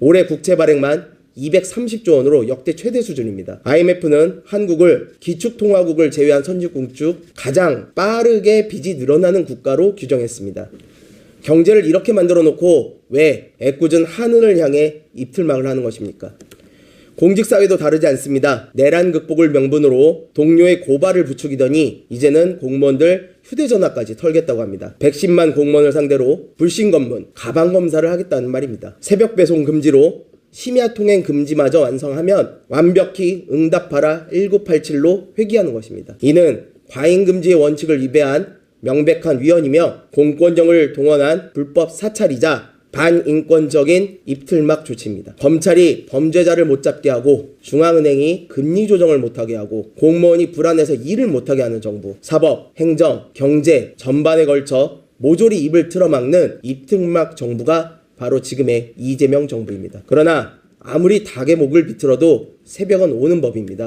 올해 국채 발행만 230조 원으로 역대 최대 수준입니다. IMF는 한국을 기축통화국을 제외한 선진국 중 가장 빠르게 빚이 늘어나는 국가로 규정했습니다. 경제를 이렇게 만들어 놓고 왜 애꿎은 하늘을 향해 입틀막을 하는 것입니까? 공직사회도 다르지 않습니다. 내란 극복을 명분으로 동료의 고발을 부추기더니 이제는 공무원들 휴대전화까지 털겠다고 합니다. 110만 공무원을 상대로 불신 검문, 가방 검사를 하겠다는 말입니다. 새벽 배송 금지로 심야 통행 금지마저 완성하면 완벽히 응답하라 1987로 회귀하는 것입니다. 이는 과잉 금지의 원칙을 위배한 명백한 위헌이며 공권력을 동원한 불법 사찰이자 반인권적인 입틀막 조치입니다. 검찰이 범죄자를 못 잡게 하고 중앙은행이 금리 조정을 못하게 하고 공무원이 불안해서 일을 못하게 하는 정부, 사법, 행정, 경제 전반에 걸쳐 모조리 입을 틀어막는 입틀막 정부가 바로 지금의 이재명 정부입니다. 그러나 아무리 닭의 목을 비틀어도 새벽은 오는 법입니다.